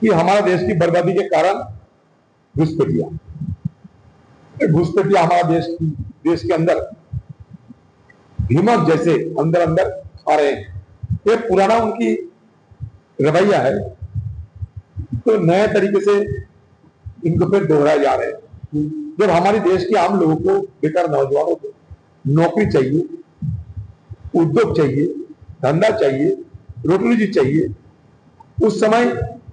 कि हमारा देश की बर्बादी के कारण घुसपैठिया। घुसपैठिया हमारा देश की, देश के अंदर भीमक जैसे अंदर अंदर आ रहे ये पुराना उनकी रवैया है तो नए तरीके से इनको फिर दोहराए जा रहे हैं। जब हमारे देश के आम लोगों को, बेकार नौजवानों को नौकरी चाहिए, उद्योग चाहिए, धंधा चाहिए रोटी चाहिए, उस समय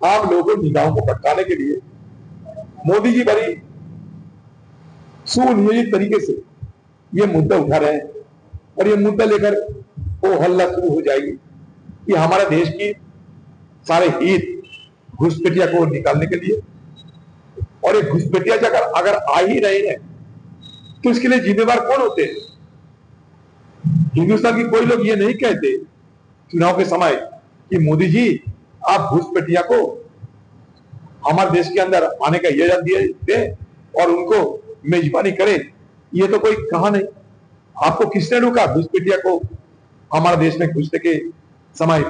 आम लोगों को निगाहों को भटकाने के लिए मोदी जी बड़ी सुनियोजित तरीके से ये मुद्दा उठा रहे हैं और ये मुद्दा लेकर वो हल्ला शुरू हो जाएगी कि हमारे देश की सारे हित घुसपैठिया को निकालने के लिए। और ये घुसपैठिया अगर अगर आ ही रहे हैं तो इसके लिए जिम्मेवार कौन होते हैं? हिंदुस्तान की कोई लोग ये नहीं कहते चुनाव के समय कि मोदी जी आप घुसपैठिया को हमारे देश के अंदर आने का इजाज़त दिए, दें और उनको मेजबानी करें, ये तो कोई कहा नहीं। आपको किसने रोका घुसपैठिया को? हमारे देश में घुसने के समय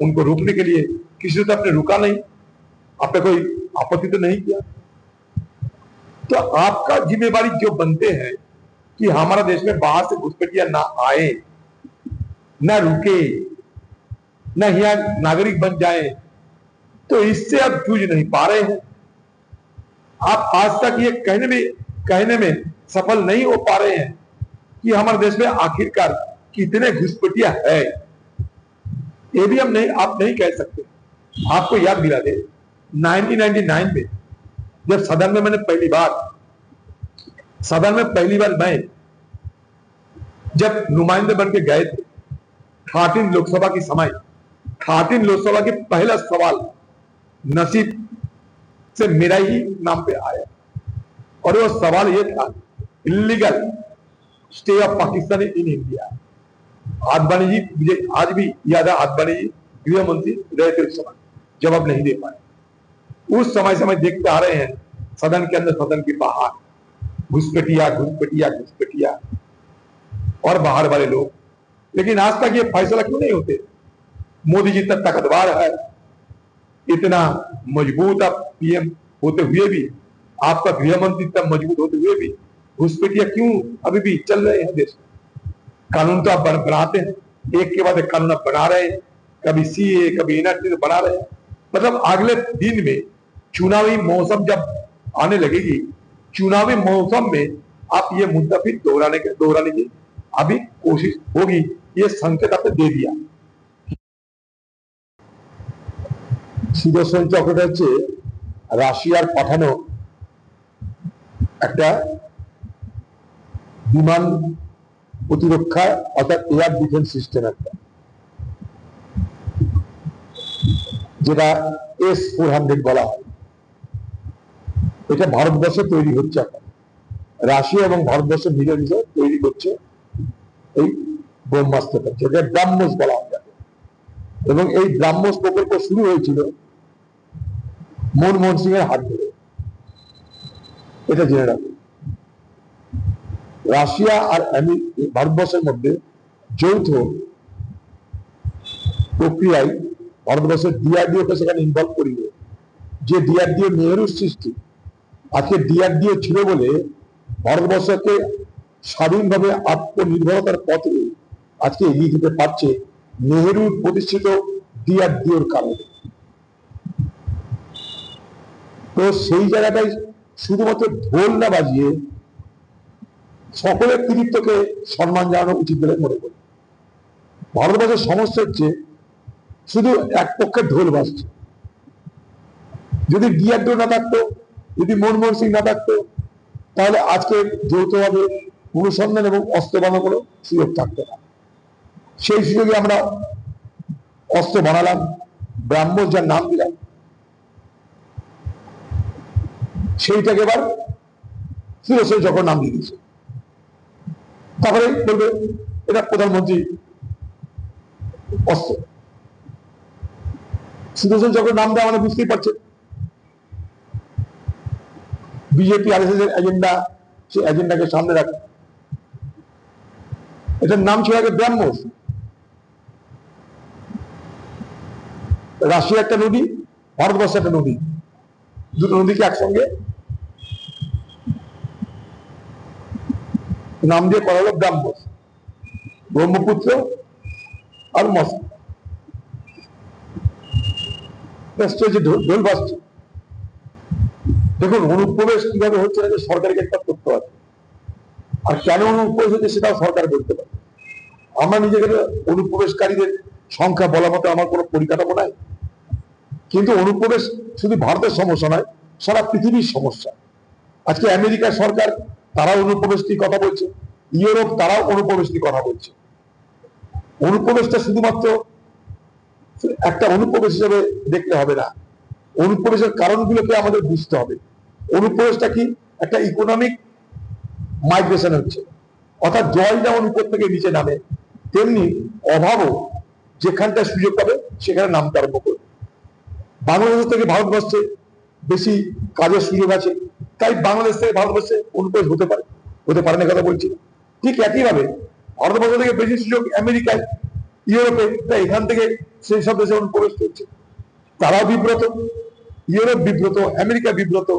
उनको रोकने के लिए किसी तो आपने रुका नहीं। आपने कोई आपत्ति तो नहीं किया? तो आपका जिम्मेवारी जो बनते हैं कि हमारा देश में बाहर से घुसपैठिया ना आए, ना रुके न यहाँ नागरिक बन जाए तो इससे आप जूझ नहीं पा रहे हैं। आप आज तक ये कहने में कहने में सफल नहीं हो पा रहे हैं कि हमारे देश में आखिरकार कितने घुसपैठिया है। ये भी हम नहीं, आप नहीं कह सकते। आपको याद दिला दे 1999 में जब सदन में मैंने पहली बार, सदन में पहली बार मैं जब नुमाइंदे बन के गए थे लोकसभा की समय थर्टीन लोकसभा के पहला सवाल नसीब से मेरा ही नाम पे आया। और वो सवाल ये था illegal stay of Pakistan in India Advani ji, मुझे आज भी याद है आदवानी जी गृह मंत्री रहे थे जवाब नहीं दे पाए। उस समय समय देखते आ रहे हैं, सदन के अंदर, सदन के बाहर, घुसपैठिया घुसपैठिया घुसपैठिया, और बाहर वाले लोग। लेकिन आज तक ये फैसला क्यों नहीं होते? मोदी जी तक ताकतवर है, इतना मज़बूत आप पीएम होते हुए भी, आपका गृह मंत्री इतना मज़बूत होते हुए भी घुसपैठिया क्यों अभी भी चल रहे हैं देश? कानून तो आप बन- बनाते हैं, एक के बाद एक कानून आप बना रहे हैं, कभी सीए कभी एनआरटी तो बना रहे हैं। मतलब अगले दिन में चुनावी मौसम जब आने लगेगी, चुनावी मौसम में आप ये मुद्दा फिर दोहराने के, दोहराने की अभी कोशिश होगी, ये संकेत आपने दे दिया। সুদর্শন চক্রটা হচ্ছে রাশিয়ার পাঠানো একটা বিমান প্রতিরক্ষা, অর্থাৎ এয়ার ডিফেন্স সিস্টেম একটা। যেটা এস ফোর হান্ড্রেড বলা হয়। এটা ভারতবর্ষে তৈরি হচ্ছে এখন। রাশিয়া এবং ভারতবর্ষে মিলে মিলে তৈরি করছে এই ব্রহ্মাস্ত্রটা যেটা ব্রাহ্মস বলা হয়। এবং এই ব্রাহ্মস প্রকল্প শুরু হয়েছিল মনমোহন সিং এর হাত ধরে। এটা জেনে রাখুন। রাশিয়া আর ভারতবর্ষের মধ্যে যৌথ প্রক্রিয়ায় ভারতবর্ষের ডিআরডিও কে সেখানে ইনভলভ করিয়ে, যে ডিআরডিও নেহরুর সৃষ্টি আজকে ডিআরডিও ছিল বলে ভারতবর্ষকে স্বাধীনভাবে আত্মনির্ভরতার পথে আজকে এগিয়ে যেতে পারছে নেহরুর প্রতিষ্ঠিত ডিআরডিওর কারণে। তো সেই জায়গাটায় শুধুমাত্র ঢোল না বাজিয়ে সকলের কৃতিত্বকে সম্মান জানানো উচিত বলে মনে করি। ভারতবর্ষের সমস্যা হচ্ছে শুধু এক পক্ষের ঢোল বাজছে। যদি ডিআরডিও না থাকতো, যদি মনমোহন সিং না থাকতো, তাহলে আজকে যৌথভাবে অনুসন্ধান এবং অস্ত্র বানানো কোনো সুযোগ থাকতো না। সেই সুযোগে আমরা অস্ত্র বানালাম ব্রাহ্মণ যার নাম দিলাম। সেইটাকে এবার সুরেশ যখন নাম দিয়ে দিয়েছে। তারপরে বলবে, এটা প্রধানমন্ত্রী অস্ত্র। সুদর্শন চক্র নাম দেওয়া মানে বুঝতেই পারছে বিজেপি আর এস এর এজেন্ডা সেই এজেন্ডাকে সামনে রাখে। এটার নাম ছিল আগে ব্রাহ্মস রাশিয়া একটা নদী, ভারতবর্ষ একটা নদী। দুটো নদীকে একসঙ্গে। নাম দিয়ে করা হলো ব্রাহ্মস ব্রহ্মপুত্র আর বাজছে দেখুন, অনুপ্রবেশ কীভাবে হচ্ছে না যে সরকারকে একটা করতে হবে আর কেন অনুপ্রবেশ হচ্ছে সেটাও সরকার বলতে পারে। আমরা নিজেকে অনুপ্রবেশকারীদের সংখ্যা বলা মতো আমার কোনো পরিকাঠামো নাই। কিন্তু অনুপ্রবেশ শুধু ভারতের সমস্যা নয়, সারা পৃথিবীর সমস্যা। আজকে আমেরিকা সরকার তারা অনুপ্রবেশ নিয়ে কথা বলছে, ইউরোপ তারাও অনুপ্রবেশ নিয়ে কথা বলছে। অনুপ্রবেশটা শুধুমাত্র একটা অনুপ্রবেশ হিসেবে দেখতে হবে না। অনুপ্রবেশের কারণগুলোকে আমাদের বুঝতে হবে। অনুপ্রবেশটা কি? একটা ইকোনমিক মাইগ্রেশন হচ্ছে। অর্থাৎ জল যেমন উপর থেকে নিচে নামে, তেমনি অভাবও যেখানটা সুযোগ পাবে, সেখানে নামতে আরম্ভ করবে। বাংলাদেশ থেকে ভারতবর্ষে বেশি কাজের সুযোগ আছে। তাই বাংলাদেশ থেকে ভারতবর্ষে অনুপ্রবেশ হতে পারে হতে পারে না কথা বলছি। ঠিক একইভাবে ভারতবর্ষ থেকে বেশি সুযোগ আমেরিকায় ইউরোপে, তাই এখান থেকে সেই সব দেশে অনুপ্রবেশ করছে। তারাও বিব্রত, ইউরোপ বিব্রত, আমেরিকা বিব্রত,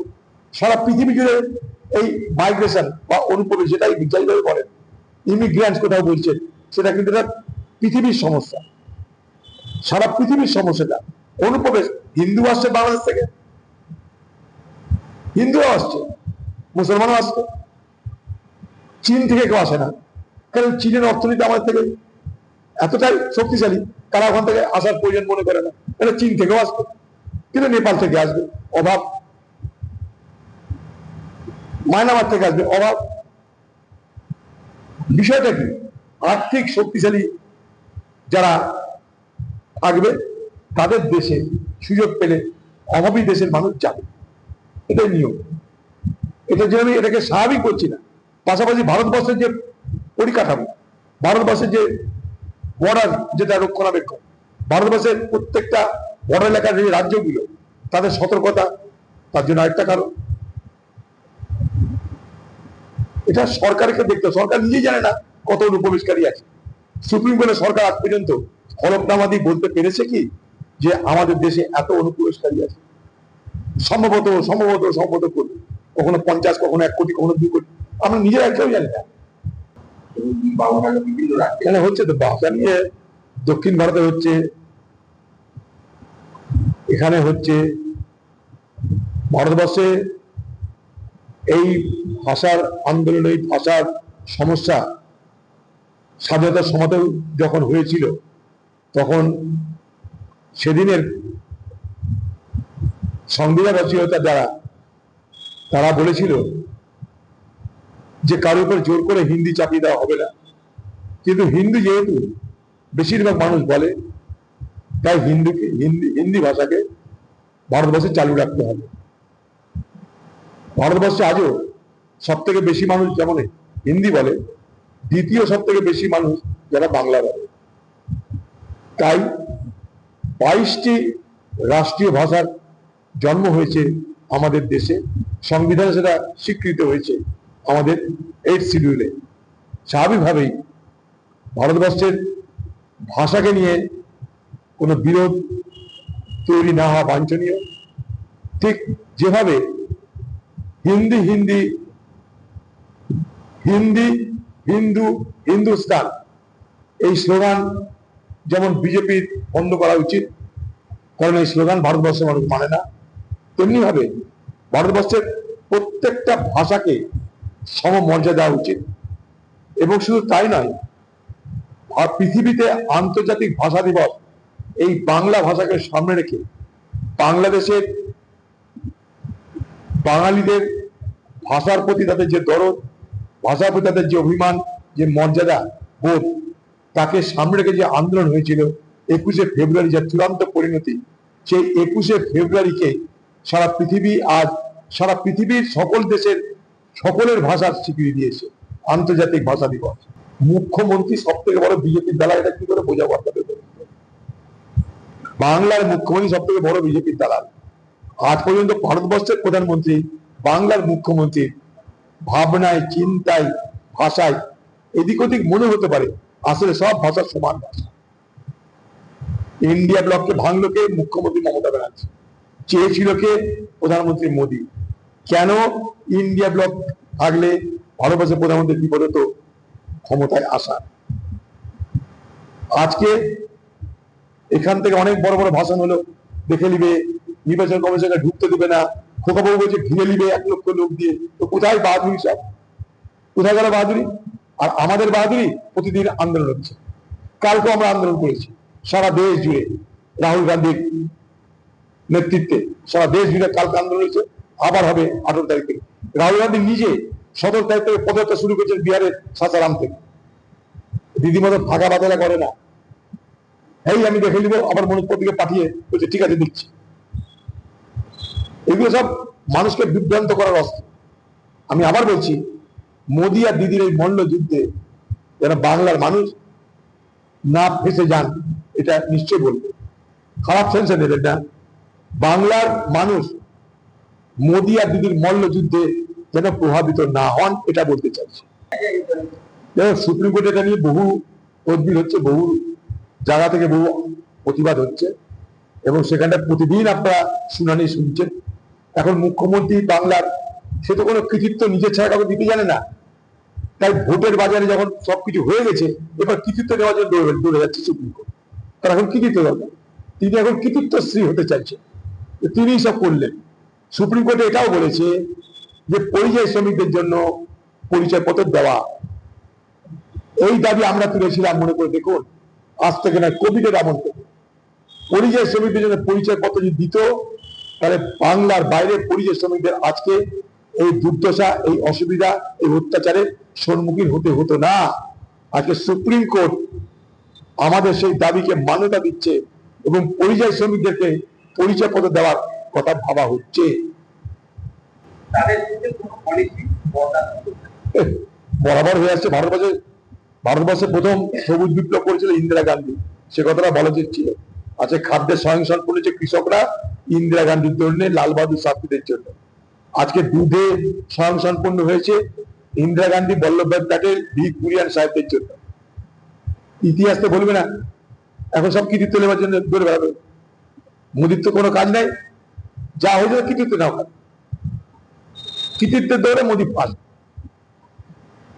সারা পৃথিবী জুড়ে এই মাইগ্রেশন বা অনুপ্রবেশ যেটাই যাইভাবে বলেন ইমিগ্রান্ট কোথাও বলছেন, সেটা কিন্তু পৃথিবীর সমস্যা। সারা পৃথিবীর সমস্যাটা অনুপ্রবেশ হিন্দু আসছে বাংলাদেশ থেকে? হিন্দুও আসছে। মুসলমানও আসছে। চীন থেকে কেউ আসে না। কারণ চীনের অর্থনীতি আমাদের থেকে এতটাই শক্তিশালী, তারা ওখান থেকে আসার প্রয়োজন মনে করে না। এটা চীন থেকেও আসবে। কিন্তু নেপাল থেকে আসবে। অভাব। মায়ানমার থেকে আসবে। অভাব। বিষয়টা কি? আর্থিক শক্তিশালী যারা থাকবে তাদের দেশে সুযোগ পেলে অভাবী দেশের মানুষ যাবে। এটাই নিয়ম। এটা যে আমি এটাকে স্বাভাবিক করছি না, পাশাপাশি ভারতবর্ষের যে পরিকাঠামো, ভারতবর্ষের যে বর্ডার যেটা রক্ষণাবেক্ষণ, ভারতবর্ষের প্রত্যেকটা বর্ডার এলাকার যে রাজ্যগুলো, তাদের সতর্কতা, তার জন্য আরেকটা কারণ। এটা সরকারকে দেখতে সরকার নিজেই জানে না কত অনুপ্রবেশকারী আছে। সুপ্রিম কোর্টে সরকার আজ পর্যন্ত হলফনামা দিয়ে বলতে পেরেছে কি? যে আমাদের দেশে এত অনুপ্রবেশকারী আছে। সম্ভবত সম্ভবত সম্ভবত করবে কখনো পঞ্চাশ, কখনো এক কোটি, কখনো দু কোটি। আমরা নিজেরা কেউ জানি না। এখানে হচ্ছে তো ভাষা নিয়ে দক্ষিণ ভারতে হচ্ছে, এখানে হচ্ছে ভারতবর্ষে এই ভাষার আন্দোলন, এই ভাষার সমস্যা স্বাধীনতার সমাতেও যখন হয়েছিল, তখন সেদিনের সংবিধান রচয়িতা যারা, তারা বলেছিল যে কারোর উপর জোর করে হিন্দি চাপিয়ে দেওয়া হবে না। কিন্তু হিন্দি যেহেতু বেশিরভাগ মানুষ বলে, তাই হিন্দুকে, হিন্দি হিন্দি ভাষাকে ভারতবর্ষে চালু রাখতে হবে। ভারতবর্ষে আজও সব থেকে বেশি মানুষ যেমন হিন্দি বলে, দ্বিতীয় সব থেকে বেশি মানুষ যারা বাংলা বলে। তাই বাইশটি রাষ্ট্রীয় ভাষার জন্ম হয়েছে আমাদের দেশে, সংবিধানে সেটা স্বীকৃত হয়েছে আমাদের এইট শিডিউলে। স্বাভাবিকভাবেই ভারতবর্ষের ভাষাকে নিয়ে কোনো বিরোধ তৈরি না হওয়া বাঞ্ছনীয়। ঠিক যেভাবে হিন্দি হিন্দি হিন্দি, হিন্দু, হিন্দুস্তান এই স্লোগান যেমন বিজেপির বন্ধ করা উচিত। কারণ এই স্লোগান ভারতবর্ষের মানুষ মানে না। তেমনি ভাবে ভারতবর্ষের প্রত্যেকটা ভাষাকে সম মর্যাদা দেওয়া উচিত। এবং শুধু তাই নয় পৃথিবীতে আন্তর্জাতিক ভাষা দিবস এই বাংলা ভাষাকে সামনে রেখে বাংলাদেশের বাঙালিদের ভাষার প্রতি তাদের যে দরদ, ভাষার প্রতি তাদের যে অভিমান, যে মর্যাদা, বোধ তাকে সামনে রেখে যে আন্দোলন হয়েছিল, একুশে ফেব্রুয়ারি যে চূড়ান্ত পরিণতি, সেই একুশে ফেব্রুয়ারিকে সারা পৃথিবী আজ, সারা পৃথিবীর সকল দেশের সকলের ভাষার স্বীকৃতি দিয়েছে, আন্তর্জাতিক ভাষা দিবস। মুখ্যমন্ত্রী সব থেকে বড় বিজেপির দালাল, এটা কি করে বোঝাবো বাংলার মুখ্যমন্ত্রী সব থেকে বড় বিজেপির দালাল। আজ পর্যন্ত ভারতবর্ষের প্রধানমন্ত্রী, বাংলার মুখ্যমন্ত্রী, ভাবনায়, চিন্তায়, ভাষায়, এদিক ওদিক মনে হতে পারে আসলে সব ভাষার সমান ভাষা। ইন্ডিয়া ব্লককে ভাঙলো কে? মুখ্যমন্ত্রী মমতা ব্যানার্জি। চেয়েছিল কে? প্রধানমন্ত্রী মোদী। কেন ইন্ডিয়া ব্লক থাকলে ভারতবর্ষের প্রধানমন্ত্রী বিপদ হতো ক্ষমতায় আসা। আজকে এখান থেকে অনেক বড় বড় ভাষণ হলো। দেখে নিবে, নির্বাচন কমিশনকে ঢুকতে দেবে না। খোকাবাবু বলছে ঘিরে নিবে এক লক্ষ লোক দিয়ে। তো কোথায় বাহাদুরি সব? কোথায় গেল বাহাদুরি? আর আমাদের বাহাদুরি প্রতিদিন আন্দোলন হচ্ছে। কালকে আমরা আন্দোলন করেছি। সারা দেশ জুড়ে রাহুল গান্ধীর নেতৃত্বে সারা দেশ জুড়ে কালকে আন্দোলন হয়েছে। আবার হবে আঠারো তারিখ। রাহুল গান্ধী নিজে সতেরো তারিখ থেকে পদযাত্রা শুরু করেছেন বিহারের সাসারাম থেকে। দিদিমতো ফাঁকা বাতলা করে না। এই আমি দেখে নিব, আবার মনোজপতিকে পাঠিয়ে বলছে, ঠিক আছে, দিচ্ছি। এগুলো সব মানুষকে বিভ্রান্ত করার অস্ত্র। আমি আবার বলছি মোদি আর দিদির এই মল্ল যুদ্ধে যেন বাংলার মানুষ, না ফেসে যান, এটা নিশ্চয় বলব। খারাপ সেন্সে নেবেন না বাংলার মানুষ মোদি আর দিদির মল্ল যুদ্ধে যেন প্রভাবিত না হন, এটা বলতে চাইছি। সুপ্রিম কোর্টে এটা নিয়ে বহু তদবির হচ্ছে, বহু জায়গা থেকে বহু প্রতিবাদ হচ্ছে। এবং সেখানটা প্রতিদিন আপনারা শুনানি শুনছেন। এখন মুখ্যমন্ত্রী বাংলার সে তো কোনো কৃতিত্ব নিজের ছাড়া কাউকে দিতে জানে না। তাই ভোটের বাজারে যখন সবকিছু হয়ে গেছে, এবার কৃতিত্ব দেওয়ার জন্য দৌড়ে দৌড়ে যাচ্ছে সুপ্রিম কোর্ট তার এখন কৃতিত্ব দরকার। তিনি এখন কৃতিত্ব শ্রী হতে চাইছেন তো তিনি সব করলেন। সুপ্রিম কোর্টে এটাও বলেছে যে পরিযায়ী শ্রমিকদের জন্য পরিচয় পত্র দেওয়া। এই দাবি আমরা তুলেছিলাম, মনে করে দেখুন, আজ থেকে না কোভিডের আমল থেকে পরিযায়ী শ্রমিকদের জন্য পরিচয় পত্র যদি দিত, তাহলে বাংলার বাইরে পরিযায়ী শ্রমিকদের আজকে এই দুর্দশা এই অসুবিধা এই অত্যাচারের সম্মুখীন হতে হতো না। আজকে সুপ্রিম কোর্ট আমাদের সেই দাবিকে মান্যতা দিচ্ছে এবং পরিযায়ী শ্রমিকদেরকে পরিচয় পত্র দেওয়ার কথা ভাবা হচ্ছে। বরাবর হয়ে আসছে ভারতবর্ষে। ভারতবর্ষে প্রথম সবুজ বিপ্লব করেছিল ইন্দিরা গান্ধী। সে কথাটা বলা ছিল। আজকে খাদ্যের স্বয়ংসম্পূর্ণ যে কৃষকরা ইন্দিরা গান্ধীর জন্য লাল বাহাদুর শাস্ত্রীদের জন্য। আজকে দুধে স্বয়ংসম্পূর্ণ হয়েছে ইন্দিরা গান্ধী বল্লভভাই প্যাটেল, ভি কুরিয়ান সাহেবদের জন্য। ইতিহাস তো বলবে না। এখন সব কৃতিত্ব নেওয়ার জন্য দৌড়ে বেড়াবে। মোদির তো কোনো কাজ নাই। যা হয়েছে কৃতিত্ব নাও কৃতিত্বের দৌড়ে মোদী ফার্স্ট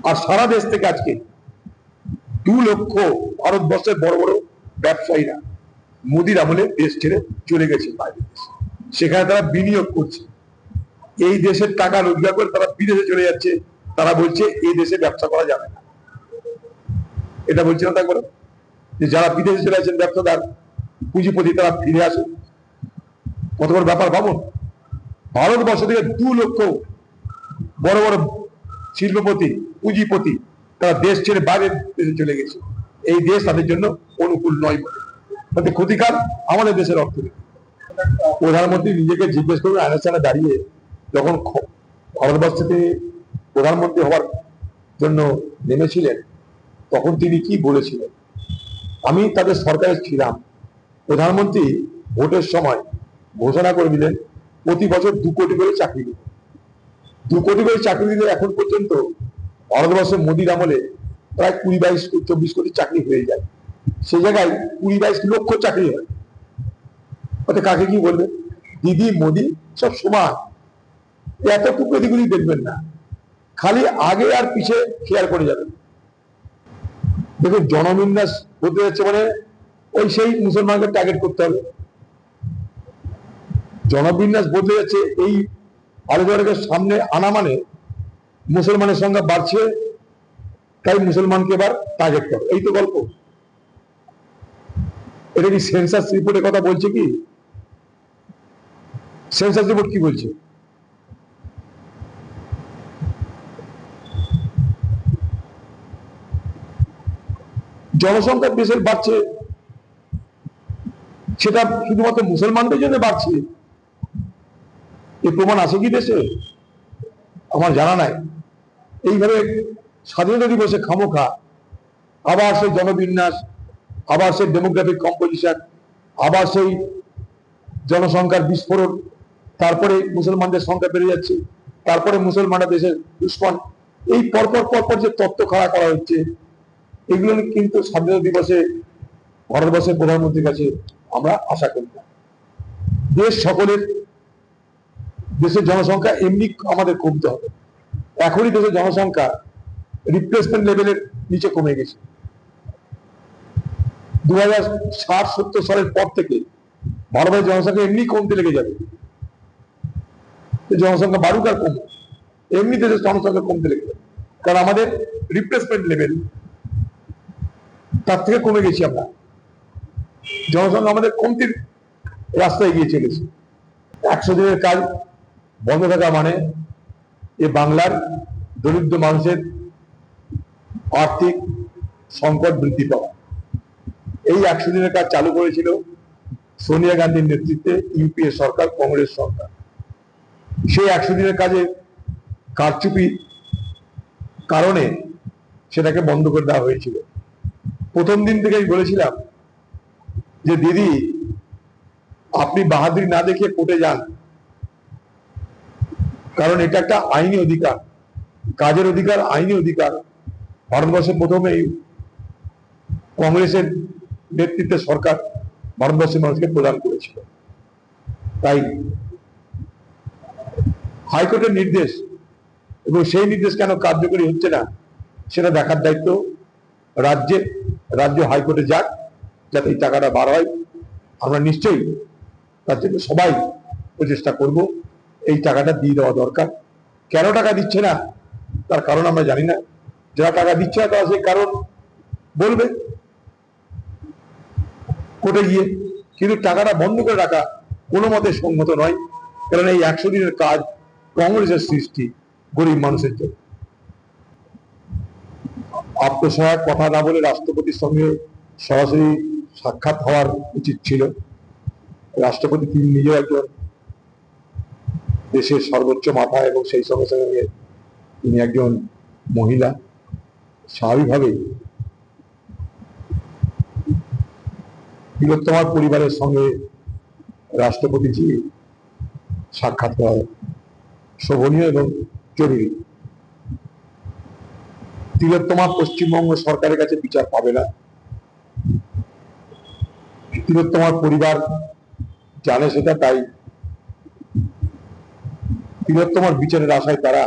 আর সারা দেশ থেকে আজকে দু লক্ষ ভারতবর্ষের বড় বড় ব্যবসায়ীরা মোদির আমলে দেশ ছেড়ে চলে গেছে বাইরে। সেখানে তারা বিনিয়োগ করছে। এই দেশের টাকা রোজগার করে তারা বিদেশে চলে যাচ্ছে, তারা বলছে এই দেশে ব্যবসা করা যাবে না। এটা বলছে না একবার যে যারা বিদেশে চলে যাচ্ছেন ব্যবসাদার, পুঁজিপতি, তারা ফিরে আসে কত বড় ব্যাপার ভাবুন ভারতবর্ষ থেকে দু লক্ষ বড় বড় শিল্পপতি, পুঁজিপতি, তারা দেশ ছেড়ে বাইরে দেশে চলে গেছে। এই দেশ তাদের জন্য অনুকূল নয় বলে তাতে ক্ষতিকার আমাদের দেশের অর্থনীতি। প্রধানমন্ত্রী নিজেকে জিজ্ঞেস করবেন আয়নার দাঁড়িয়ে যখন খ- ভারতবর্ষ থেকে প্রধানমন্ত্রী হওয়ার জন্য নেমেছিলেন, তখন তিনি কি বলেছিলেন? আমি তাদের সরকারে ছিলাম। প্রধানমন্ত্রী ভোটের সময় ঘোষণা করে দিলেন, প্রতি বছর দু কোটি করে চাকরি দেবেন দু কোটি করে চাকরি দিলে এখন পর্যন্ত ভারতবর্ষের মোদির আমলে প্রায় কুড়ি বাইশ চব্বিশ কোটি চাকরি হয়ে যায়। সেই জায়গায় কুড়ি বাইশ লক্ষ চাকরি হয়। ওতে কাকে কি বলবে দিদি, মোদি সব সমান। এতটুকু এদিকগুলি দেখবেন না। খালি আগে আর পিছে খেয়াল করে যাবেন। দেখুন, জনবিন্যাস হতে যাচ্ছে মানে ওই সেই মুসলমানকে টার্গেট করতে হবে। জনবিন্যাস বদলে যাচ্ছে এই আলোচনাকে সামনে আনা মানে মুসলমানের সংখ্যা বাড়ছে, তাই মুসলমানকে এবার টার্গেট করো। এই তো গল্প। এটা কি সেন্সাস রিপোর্টের কথা বলছে কি? সেন্সাস রিপোর্ট কি বলছে? জনসংখ্যা দেশের বাড়ছে। সেটা শুধুমাত্র মুসলমানদের জন্য বাড়ছে। এ প্রমাণ আছে কি দেশে? আমার জানা নাই। এইভাবে স্বাধীনতা দিবসে খামোখা, আবার সেই জনবিন্যাস, আবার সেই ডেমোগ্রাফিক কম্পোজিশন আবার সেই জনসংখ্যার বিস্ফোরণ, তারপরে মুসলমানদের সংখ্যা বেড়ে যাচ্ছে, তারপরে মুসলমানরা দেশের দুশ্মন। এই পরপর পরপর যে তত্ত্ব খাড়া করা হচ্ছে এগুলো কিন্তু স্বাধীনতা দিবসে ভারতবর্ষের প্রধানমন্ত্রীর কাছে আমরা আশা করি না। দেশ সকলের, দেশের জনসংখ্যা এমনি আমাদের কমতে হবে। এখনই দেশের জনসংখ্যা রিপ্লেসমেন্ট লেভেলের নিচে কমে গেছে। দু হাজার ষাট, সত্তর সালের পর থেকে ভারতের জনসংখ্যা এমনি কমতে লেগে যাবে। জনসংখ্যা বাড়ুক আর কমুক। এমনি দেশের জনসংখ্যা কমতে লেগে যাবে। কারণ আমাদের রিপ্লেসমেন্ট লেভেল তার থেকে কমে গেছি আমরা। জনসংখ্যা আমাদের কমতির রাস্তায় গিয়ে চলেছে। একশো দিনের কাজ বন্ধ থাকা মানে এ বাংলার দরিদ্র মানুষের আর্থিক সংকট বৃদ্ধি পাওয়া। এই একশো দিনের কাজ চালু করেছিল সোনিয়া গান্ধীর নেতৃত্বে ইউপিএ সরকার, কংগ্রেস সরকার। সেই একশো দিনের কাজে কারচুপি কারণে সেটাকে বন্ধ করে দেওয়া হয়েছিল। প্রথম দিন থেকেই বলেছিলাম যে, দিদি, আপনি বাহাদুরি না দেখে কোর্টে যান। কারণ এটা একটা আইনি অধিকার, কাজের অধিকার, আইনি অধিকার। ভারতবর্ষে প্রথমে কংগ্রেসের নেতৃত্বে সরকার ভারতবর্ষের মানুষকে প্রদান করেছিল। তাই হাইকোর্টের নির্দেশ এবং সেই নির্দেশ কেন কার্যকরী হচ্ছে না, সেটা দেখার দায়িত্ব রাজ্যে রাজ্য হাইকোর্টে যাক, যাতে এই টাকাটা বার হয়। আমরা নিশ্চয়ই তার জন্য সবাই প্রচেষ্টা করব, এই টাকাটা দিয়ে দেওয়া দরকার। কেন টাকা দিচ্ছে না? তার কারণ আমরা জানি না। যারা টাকা দিচ্ছে না, তারা সেই কারণ বলবে। কোর্টে গিয়ে কিন্তু টাকাটা বন্ধ করে রাখা কোনো মতে সম্মত নয়। কারণ এই একশো দিনের কাজ কংগ্রেসের সৃষ্টি গরিব মানুষের জন্য। আত্মসহায়ক কথা না বলে রাষ্ট্রপতির সঙ্গে সরাসরি সাক্ষাৎ হওয়ার উচিত ছিল। রাষ্ট্রপতি তিনি নিজেও একজন দেশের সর্বোচ্চ মাথা এবং সেই সঙ্গে সঙ্গে তিনি একজন মহিলা। স্বাভাবিকভাবেই তিলোত্তমার পরিবারের সঙ্গে রাষ্ট্রপতিজি সাক্ষাৎ করা শোভনীয় এবং জরুরি। তিলোত্তমা পশ্চিমবঙ্গ সরকারের কাছে বিচার পাবে না। তিলোত্তমার পরিবার জানে সেটা তাই। তিলোত্তমার বিচারের আশায় তারা।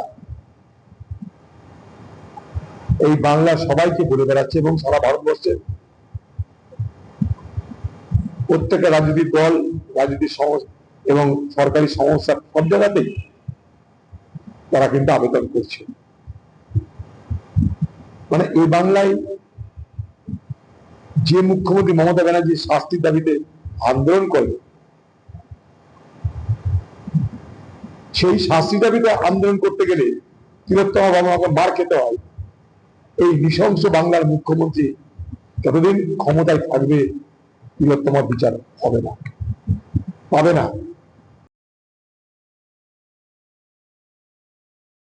এই বাংলার সবাইকে বলে বেড়াচ্ছে এবং সারা ভারতবর্ষের প্রত্যেকটা রাজনৈতিক দল, রাজনৈতিক এবং সরকারি সংস্থা সব জায়গাতেই তারা কিন্তু আবেদন করছে। মানে এই বাংলায় যে মুখ্যমন্ত্রী মমতা ব্যানার্জি শাস্তির দাবিতে আন্দোলন করে, সেই শাস্তি দাবিতে আন্দোলন করতে গেলে তিলোত্তমা বাবা মার খেতে হয়। এই নৃশংস বাংলার মুখ্যমন্ত্রী যতদিন ক্ষমতায় থাকবে, তিলোত্তমার বিচার হবে না, পাবে না।